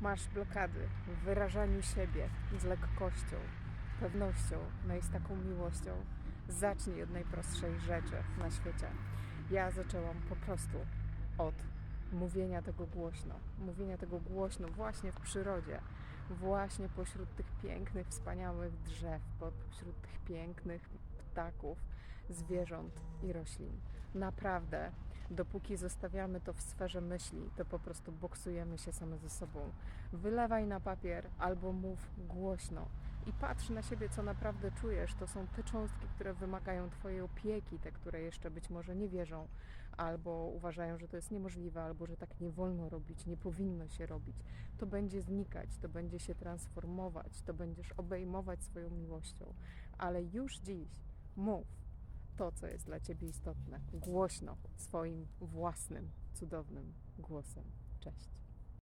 Masz blokady w wyrażaniu siebie z lekkością, pewnością, no i z taką miłością. Zacznij od najprostszej rzeczy na świecie. Ja zaczęłam po prostu od mówienia tego głośno. Mówienia tego głośno właśnie w przyrodzie, właśnie pośród tych pięknych, wspaniałych drzew, pośród tych pięknych ptaków, zwierząt i roślin. Naprawdę, dopóki zostawiamy to w sferze myśli, to po prostu boksujemy się same ze sobą. Wylewaj na papier albo mów głośno i patrz na siebie, co naprawdę czujesz. To są te cząstki, które wymagają Twojej opieki, te, które jeszcze być może nie wierzą, albo uważają, że to jest niemożliwe, albo że tak nie wolno robić, nie powinno się robić. To będzie znikać, to będzie się transformować, to będziesz obejmować swoją miłością, ale już dziś mów to, co jest dla Ciebie istotne, głośno, swoim własnym, cudownym głosem. Cześć.